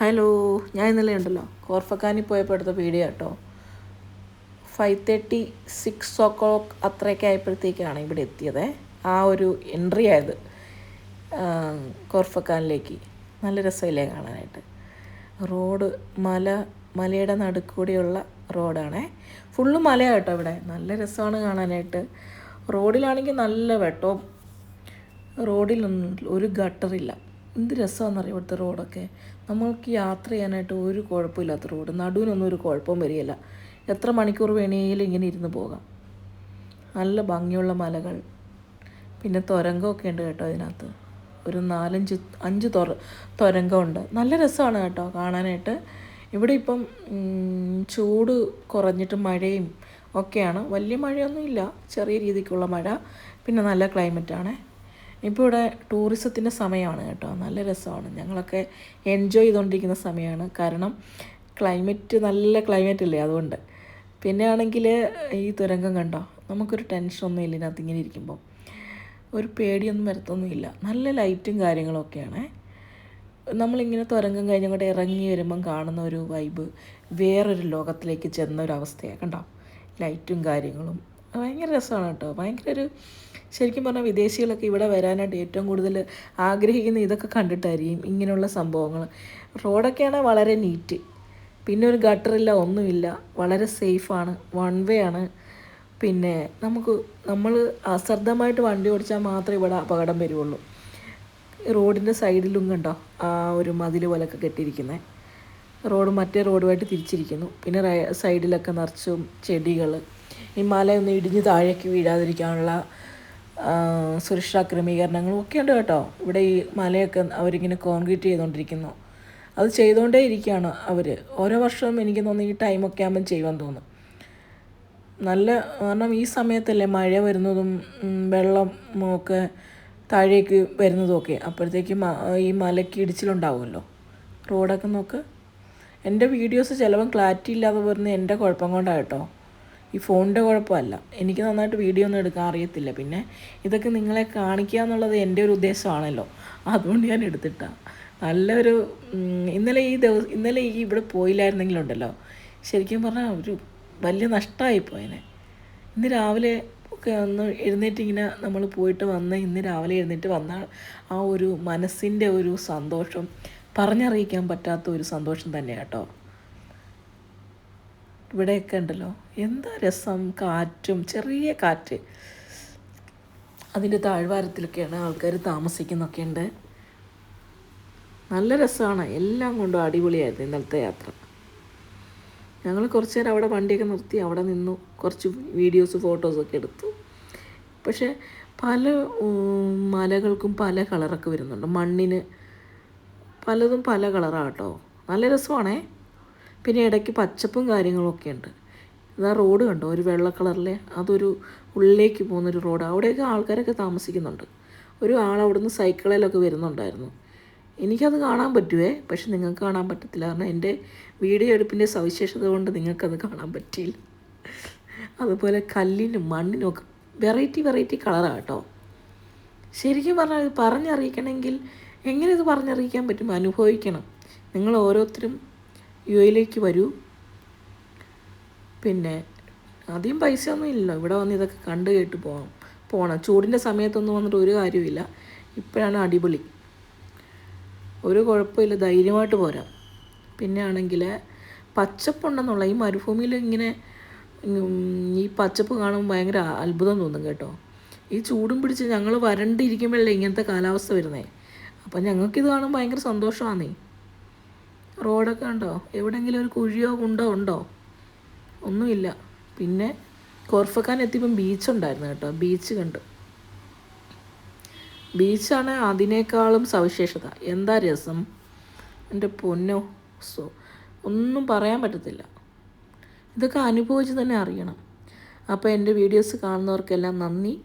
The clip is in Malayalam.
ഹലോ ഞാൻ ഇന്നലെ ഉണ്ടല്ലോ കോർഫക്കാനി പോയപ്പോൾ എടുത്ത വീഡിയോ കേട്ടോ five thirty six o'clock അത്രയൊക്കെ ആയപ്പോഴത്തേക്കാണ് ഇവിടെ എത്തിയത്. ആ ഒരു എൻട്രി ആയത് കോർഫക്കാനിലേക്ക്. നല്ല രസമില്ലേ കാണാനായിട്ട്. റോഡ് മല മലയുടെ നടുക്കൂടിയുള്ള റോഡാണേ. ഫുള്ള് മലയാണ് കേട്ടോ ഇവിടെ. നല്ല രസമാണ് കാണാനായിട്ട്. റോഡിലാണെങ്കിൽ നല്ല വെട്ടവും റോഡിലൊന്നും ഒരു ഗട്ടറില്ല എന്ത് രസമാണെന്നറിയാം ഇവിടുത്തെ റോഡൊക്കെ? നമ്മൾക്ക് യാത്ര ചെയ്യാനായിട്ട് ഒരു കുഴപ്പമില്ലാത്ത റോഡ്. നടുവിനൊന്നും ഒരു കുഴപ്പവും വരികയില്ല. എത്ര മണിക്കൂർ വേണേലും ഇങ്ങനെ ഇരുന്ന് പോകാം. നല്ല ഭംഗിയുള്ള മലകൾ. പിന്നെ തുരങ്കമൊക്കെ ഉണ്ട് കേട്ടോ അതിനകത്ത്. ഒരു നാലഞ്ച് അഞ്ച് തുറ തുരങ്കമുണ്ട്. നല്ല രസമാണ് കേട്ടോ കാണാനായിട്ട്. ഇവിടെ ഇപ്പം ചൂട് കുറഞ്ഞിട്ട് മഴയും ഒക്കെയാണ്. വലിയ മഴയൊന്നും ഇല്ല ചെറിയ രീതിക്കുള്ള മഴ. പിന്നെ നല്ല ക്ലൈമറ്റാണ് ഇപ്പോൾ ഇവിടെ ടൂറിസത്തിന്റെ സമയമാണ് കേട്ടോ. നല്ല രസമാണ്. ഞങ്ങളൊക്കെ എൻജോയ് ചെയ്തുകൊണ്ടിരിക്കുന്ന സമയമാണ്. കാരണം ക്ലൈമറ്റ് നല്ല ക്ലൈമറ്റ് അല്ലേ അതുകൊണ്ട്. പിന്നെ ആണെങ്കിൽ ഈ തുരങ്കം കണ്ടോ? നമുക്കൊരു ടെൻഷനൊന്നും ഇല്ല ഇതിനകത്ത് ഇങ്ങനെ ഇരിക്കുമ്പോൾ ഒരു പേടിയൊന്നും വരത്തൊന്നുമില്ല നല്ല ലൈറ്റും കാര്യങ്ങളൊക്കെയാണ് നമ്മളിങ്ങനെ തുരങ്കം കഴിഞ്ഞങ്ങോട്ട് ഇറങ്ങി വരുമ്പം കാണുന്ന ഒരു വൈബ് വേറൊരു ലോകത്തിലേക്ക് ചെന്ന ഒരു അവസ്ഥയാണ് കണ്ടോ? ലൈറ്റും കാര്യങ്ങളും. ഭയങ്കര രസമാണ് കേട്ടോ. ഭയങ്കര ഒരു ശരിക്കും പറഞ്ഞാൽ വിദേശികളൊക്കെ ഇവിടെ വരാനായിട്ട് ഏറ്റവും കൂടുതൽ ആഗ്രഹിക്കുന്ന ഇതൊക്കെ കണ്ടിട്ടായിരിക്കും ഇങ്ങനെയുള്ള സംഭവങ്ങൾ റോഡൊക്കെയാണ് വളരെ നീറ്റ്. പിന്നെ ഒരു ഗട്ടറില്ല ഒന്നുമില്ല. വളരെ സേഫാണ്. വൺ വേ ആണ്. പിന്നെ നമുക്ക് നമ്മൾ അശ്രദ്ധമായിട്ട് വണ്ടി ഓടിച്ചാൽ മാത്രമേ ഇവിടെ അപകടം വരുള്ളൂ റോഡിന്റെ സൈഡിലും കണ്ടോ? ആ ഒരു മതിൽ പോലൊക്കെ കെട്ടിയിരിക്കുന്നത് റോഡ് മറ്റേ റോഡുമായിട്ട് തിരിച്ചിരിക്കുന്നു. പിന്നെ സൈഡിലൊക്കെ നിറച്ചും ചെടികൾ ഈ മലയൊന്നും ഇടിഞ്ഞ് താഴേക്ക് വീഴാതിരിക്കാനുള്ള സുരക്ഷാ ക്രമീകരണങ്ങളും ഒക്കെ ഉണ്ട് കേട്ടോ. ഇവിടെ ഈ മലയൊക്കെ അവരിങ്ങനെ കോൺക്രീറ്റ് ചെയ്തുകൊണ്ടിരിക്കുന്നു അത് ചെയ്തുകൊണ്ടേ ഇരിക്കുകയാണ് അവർ ഓരോ വർഷവും എനിക്ക് തോന്നുന്നു ഈ ടൈമൊക്കെ ആകുമ്പം ചെയ്യുമെന്ന് തോന്നും നല്ല കാരണം ഈ സമയത്തല്ലേ മഴ വരുന്നതും വെള്ളം ഒക്കെ താഴേക്ക് വരുന്നതും ഒക്കെ. അപ്പോഴത്തേക്ക് ഈ മലയ്ക്ക് ഇടിച്ചിലുണ്ടാവുമല്ലോ. റോഡൊക്കെ നോക്ക്. എന്റെ വീഡിയോസ് ചിലപ്പം ക്ലാരിറ്റി ഇല്ലാതെ വരുന്നത് എന്റെ കുഴപ്പം കൊണ്ടാണ് കേട്ടോ. ഈ ഫോണിന്റെ കുഴപ്പമല്ല. എനിക്ക് നന്നായിട്ട് വീഡിയോ ഒന്നും എടുക്കാൻ അറിയത്തില്ല. പിന്നെ ഇതൊക്കെ നിങ്ങളെ കാണിക്കുക എന്നുള്ളത് എന്റെ ഒരു ഉദ്ദേശമാണല്ലോ. അതുകൊണ്ട് ഞാൻ എടുത്തിട്ടാണ് നല്ലൊരു ഇന്നലെ ഈ ദിവസം ഇന്നലെ ഈ ഇവിടെ പോയില്ലായിരുന്നെങ്കിലുണ്ടല്ലോ ശരിക്കും പറഞ്ഞാൽ ഒരു വലിയ നഷ്ടമായി പോയനെ. ഇന്ന് രാവിലെ ഒക്കെ ഒന്ന് എഴുന്നേറ്റ് ഇങ്ങനെ നമ്മൾ പോയിട്ട് വന്ന് ഇന്ന് രാവിലെ എഴുന്നേറ്റ് വന്ന ആ ഒരു മനസ്സിന്റെ ഒരു സന്തോഷം പറഞ്ഞറിയിക്കാൻ പറ്റാത്ത ഒരു സന്തോഷം തന്നെയാണ് കേട്ടോ. ഇവിടെയൊക്കെ ഉണ്ടല്ലോ. എന്താ രസം? കാറ്റും ചെറിയ കാറ്റ്. അതിന്റെ താഴ്വാരത്തിലൊക്കെയാണ് ആൾക്കാർ താമസിക്കുന്നൊക്കെ ഉണ്ട്. നല്ല രസമാണ്. എല്ലാം കൊണ്ടും അടിപൊളിയായിരുന്നു ഇന്നലത്തെ യാത്ര. ഞങ്ങൾ കുറച്ച് നേരം അവിടെ വണ്ടിയൊക്കെ നിർത്തി അവിടെ നിന്നു. കുറച്ച് വീഡിയോസ് ഫോട്ടോസൊക്കെ എടുത്തു. പക്ഷേ പല മലകൾക്കും പല കളറൊക്കെ വരുന്നുണ്ട്. മണ്ണിന് പലതും പല കളറാണ് കേട്ടോ. നല്ല രസമാണേ. പിന്നെ ഇടയ്ക്ക് പച്ചപ്പും കാര്യങ്ങളൊക്കെ ഉണ്ട്. ഇതാ റോഡ് കണ്ടോ? ഒരു വെള്ള കളറിലെ അതൊരു ഉള്ളിലേക്ക് പോകുന്നൊരു റോഡ്. അവിടെയൊക്കെ ആൾക്കാരൊക്കെ താമസിക്കുന്നുണ്ട്. ഒരു ആൾ അവിടുന്ന് സൈക്കിളിലൊക്കെ വരുന്നുണ്ടായിരുന്നു. എനിക്കത് കാണാൻ പറ്റുവേ? പക്ഷെ നിങ്ങൾക്ക് കാണാൻ പറ്റത്തില്ല. കാരണം എന്റെ വീഡിയോ എടുപ്പിന്റെ സവിശേഷത കൊണ്ട് നിങ്ങൾക്കത് കാണാൻ പറ്റിയില്ല. അതുപോലെ കല്ലിനും മണ്ണിനും ഒക്കെ വെറൈറ്റി വെറൈറ്റി കളറാണ് കേട്ടോ. ശരിക്കും പറഞ്ഞാൽ ഇത് പറഞ്ഞറിയിക്കണമെങ്കിൽ എങ്ങനെ ഇത് പറഞ്ഞറിയിക്കാൻ പറ്റും? അനുഭവിക്കണം. നിങ്ങൾ ഓരോരുത്തരും യു എയിലേക്ക് വരൂ. പിന്നെ അധികം പൈസ ഒന്നും ഇല്ലല്ലോ ഇവിടെ വന്ന് ഇതൊക്കെ കണ്ട് കേട്ട് പോകാം പോകണം ചൂടിന്റെ സമയത്തൊന്നും വന്നിട്ട് ഒരു കാര്യമില്ല ഇപ്പോഴാണ് അടിപൊളി. ഒരു കുഴപ്പമില്ല. ധൈര്യമായിട്ട് പോരാം. പിന്നെ ആണെങ്കിൽ പച്ചപ്പുണ്ടെന്നുള്ള ഈ മരുഭൂമിയിൽ ഇങ്ങനെ ഈ പച്ചപ്പ് കാണുമ്പോൾ ഭയങ്കര അത്ഭുതം തോന്നും കേട്ടോ. ഈ ചൂടും പിടിച്ച് ഞങ്ങൾ വരണ്ടിരിക്കുമ്പോഴല്ലേ ഇങ്ങനത്തെ കാലാവസ്ഥ വരുന്നത് അപ്പം ഞങ്ങൾക്കിത് കാണുമ്പോൾ ഭയങ്കര സന്തോഷമാണേ റോഡൊക്കെ ഉണ്ടോ എവിടെയെങ്കിലും ഒരു കുഴിയോ കുണ്ടോ ഉണ്ടോ? ഒന്നുമില്ല. പിന്നെ കോർഫക്കാൻ എത്തിയപ്പം ബീച്ചുണ്ടായിരുന്നു കേട്ടോ. ബീച്ച് കണ്ടു. ബീച്ചാണ് അതിനേക്കാളും സവിശേഷത. എന്താ രസം? എന്റെ പൊന്നോ സോ ഒന്നും പറയാൻ പറ്റത്തില്ല. ഇതൊക്കെ അനുഭവിച്ച് തന്നെ അറിയണം. അപ്പോൾ എന്റെ വീഡിയോസ് കാണുന്നവർക്കെല്ലാം നന്ദി.